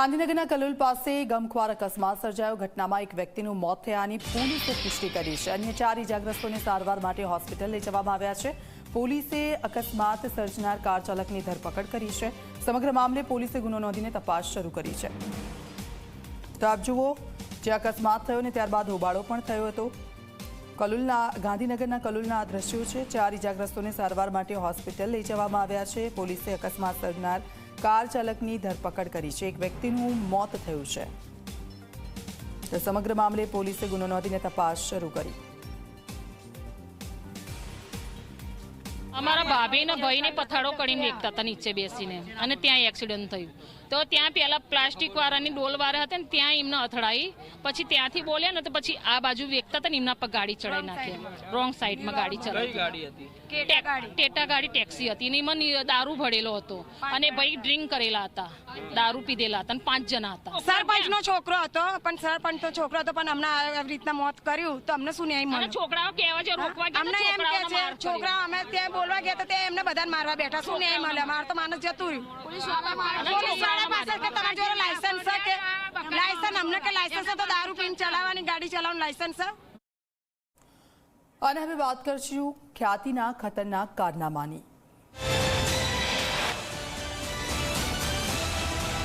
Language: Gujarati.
ગાંધીનગરના કલોલ પાસે ગમખ્વાર અકસ્માત સર્જાયો. ઘટનામાં એક વ્યક્તિનું મોત થયાની પોલીસે પુષ્ટિ કરી છે. અન્ય ચાર ઇજાગ્રસ્તોને સારવાર માટે હોસ્પિટલ લઈ જવામાં આવ્યા છે. પોલીસે અકસ્માત સર્જનાર કાર ચાલકની ધરપકડ કરી છે. સમગ્ર મામલે પોલીસે ગુનો નોંધીને તપાસ શરૂ કરી છે. તો આપ જુઓ, જે અકસ્માત થયો ને ત્યારબાદ હોબાળો પણ થયો હતો. કલુલના, ગાંધીનગરના કલુલના આ દ્રશ્યો છે. ચાર ઇજાગ્રસ્તોને સારવાર માટે હોસ્પિટલ લઈ જવામાં આવ્યા છે. પોલીસે અકસ્માત સર્જનાર કાર ચાલકની ધરપકડ કરી છે. એક વ્યક્તિનું મોત થયું છે. સમગ્ર મામલે પોલીસે ગુનો નોંધીને તપાસ શરૂ કરી. અમારા બાભે ને પથાડો કરીને વેચતા હતા નીચે બેસીને. અને ત્યાં એક્સિડન્ટ થયું. તો ત્યાં પેલા પ્લાસ્ટિક વાળાની ડોલ વાળા હતા ને ત્યાં એમને અથડાઈ. પછી ત્યાંથી બોલ્યા ને તો પછી આ બાજુ વેચતા હતા ને એમના પર ગાડી ચડાવી નાખી. રોંગ સાઈડમાં ગાડી ચડાવી ગાડી હતી? ટેક- ટેટા ગાડી. ટેક્સી હતી. અને એમાં દારૂ ભરેલો હતો. અને ભાઈ ડ્રિંક કરેલા હતા. દારૂ પીધેલા હતા. અને પાંચ જણા હતા. સરપંચ નો છોકરો હતો પણ સરપંચ નો છોકરો હતો પણ અમને આવી રીતના મોત કર્યું. તો અમને શું ન્યાય અને છોકરાઓ કહેવા છે રોકવા અમને એમ તે મારવા બેઠા શું ન્યાય મળે. મારે તો માણસ જતું રહ્યું. લાયસન્સ કે લાયસન્સ અમને કે લાયસન્સ તો દારૂ પીને ચલાવવાની ગાડી ચલાવવાનું લાયસન્સ અને હવે વાત કરશું ખ્યાતિના ખતરનાક કારનામાની.